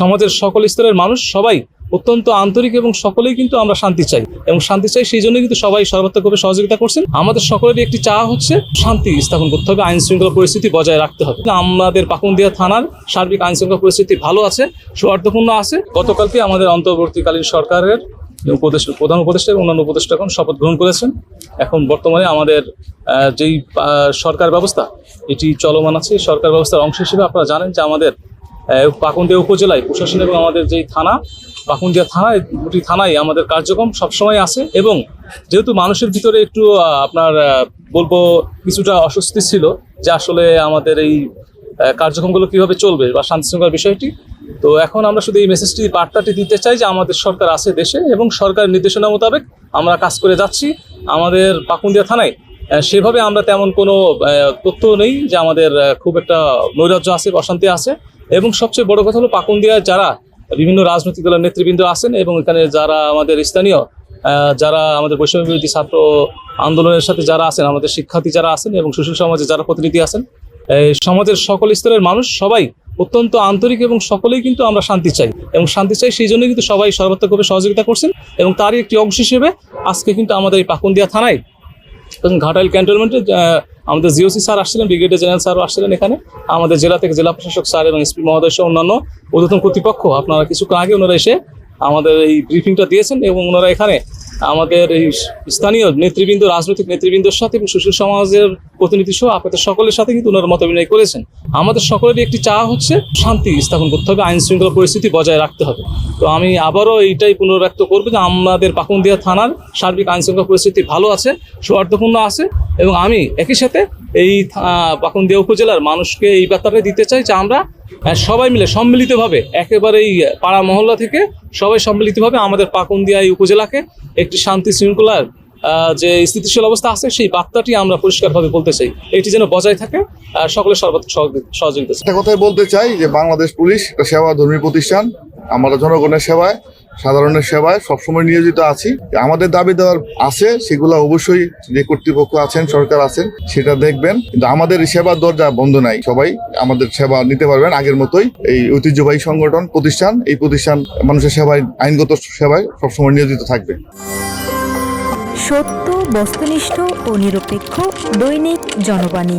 সমাজের সকল স্তরের মানুষ সবাই অত্যন্ত আন্তরিক এবং সকলেই কিন্তু আমরা শান্তি চাই। এবং শান্তি চাই সেই জন্য কিন্তু সবাই সর্বাত্মকভাবে সহযোগিতা করছেন। আমাদের সকলেরই একটি চাওয়া হচ্ছে শান্তি স্থাপন করতে হবে আইন শৃঙ্খলা পরিস্থিতি বজায় রাখতে হবে। আমাদের পাকুন্দিয়া থানার সার্বিক আইন শৃঙ্খলা পরিস্থিতি ভালো আছে, সৌহার্দ্যপূর্ণ আছে। গতকালকে আমাদের অন্তর্বর্তীকালীন সরকারের উপদেশ প্রধান উপদেষ্টা এবং অন্যান্য উপদেষ্টাগণ শপথ গ্রহণ করেছেন। এখন বর্তমানে আমাদের যেই সরকার ব্যবস্থা, এটি চলমান আছে। সরকার ব্যবস্থার অংশ হিসেবে আপনারা জানেন যে আমাদের পাকুন্দিয়া উপজেলায় প্রশাসন এবং আমাদের যেই থানা, পাকুন্দিয়া থানায় দুটি থানায় আমাদের কার্যক্রম সবসময় আছে এবং যেহেতু মানুষের ভিতরে একটু আপনার বলব কিছুটা অস্বস্তি ছিল যে আসলে আমাদের এই কার্যক্রমগুলো কীভাবে চলবে বা শান্তি শৃঙ্খলার বিষয়টি। তো এখন আমরা শুধু এই মেসেজটি বার্তাটি দিতে চাই যে আমাদের সরকার আছে দেশে এবং সরকারের নির্দেশনা মোতাবেক আমরা কাজ করে যাচ্ছি। আমাদের পাকুন্দিয়া থানায় সেভাবে আমরা তেমন কোনো তথ্য নেই যে আমাদের খুব একটা নৈরাজ্য আছে অশান্তি আছে। এবং সবচেয়ে বড় কথা হলো পাকুন্দিয়ায় যারা বিভিন্ন রাজনৈতিক দলের নেতৃবৃন্দ আছেন এবং এখানে যারা আমাদের স্থানীয় যারা আমাদের বৈষম্য বিরোধী ছাত্র আন্দোলনের সাথে যারা আছেন, আমাদের শিক্ষার্থী যারা আছেন এবং সুশীল সমাজে যারা প্রতিনিধি আছেন সমাজের সকল স্তরের মানুষ সবাই অত্যন্ত আন্তরিক এবং সকলেই কিন্তু আমরা শান্তি চাই। এবং শান্তি চাই সেই জন্যই কিন্তু সবাই সর্বাত্মকভাবে সহযোগিতা করছেন এবং তারই একটি অংশ হিসেবে আজকে কিন্তু আমাদের এই পাকুন্দিয়া থানায় ঘাটাইল ক্যান্টনমেন্টে আমাদের জিওসি স্যার আসছিলেন, ব্রিগেডিয়ার জেনারেল স্যারও আসছিলেন এখানে। আমাদের জেলা থেকে জেলা প্রশাসক স্যার এবং এসপি মহোদয় সহ অন্যান্য ঊর্ধ্বতন কর্তৃপক্ষ, আপনারা কিছুক্ষণ আগে ওনারা এসে আমাদের এই ব্রিফিংটা দিয়েছেন এবং ওনারা এখানে আমাদের এই স্থানীয় নেতৃবৃন্দ, রাজনৈতিক নেতৃবৃন্দর সাথে এবং সুশীল সমাজের প্রতিনিধি সহ আপনাদের সকলের সাথে কিন্তু ওনারা মত বিনিময় করেছেন। আমাদের সকলেরই একটি চা হচ্ছে, শান্তি স্থাপন করতে হবে, আইন শৃঙ্খলা পরিস্থিতি বজায় রাখতে হবে। তো আমি আবারও এইটাই পুনর্ব্যক্ত করব যে আমাদের পাকুন্দিয়া থানার সার্বিক আইন শৃঙ্খলা পরিস্থিতি ভালো আছে, সৌহার্দ্যপূর্ণ আছে এবং আমি একই সাথে এই পাকুন্দিয়া উপজেলার মানুষকে এই ব্যাপারে দিতে চাই যে আমরা আহ, সবাই মিলে সম্মিলিতভাবে একেবারেই পাড়া মহল্লা থেকে সবাই সম্মিলিতভাবে আমাদের পাকুন্দিয়া এই উপজেলাকে একটি শান্তি শৃঙ্খলার যে স্থিতিশীল অবস্থা আছে সেই বার্তাটি আমরা পরিষ্কারভাবে বলতে চাই এটি যেন বজায় থাকে আর সকলের সর্বাত্মক সহযোগি- সহযোগিতা। একটা কথাই বলতে চাই যে বাংলাদেশ পুলিশ সেবা ধর্মী প্রতিষ্ঠান আমরা জনগণের সেবায় সাধারণের সেবায় সবসময় নিয়োজিত আছি। আমাদের দাবি দেওয়ার আছে, সেগুলো অবশ্যই যে কর্তৃপক্ষ আছেন, সরকার আছেন, সেটা দেখবেন। কিন্তু আমাদের সেবার দরজা বন্ধ নাই। সবাই আমাদের সেবা নিতে পারবেন আগের মতোই। এই ঐতিহ্যবাহী সংগঠন, প্রতিষ্ঠান, এই প্রতিষ্ঠান মানুষের সেবায়, আইনগত সেবায় সবসময় নিয়োজিত থাকবে। সত্য, বস্তুনিষ্ঠ ও নিরপেক্ষ দৈনিক জনবাণী।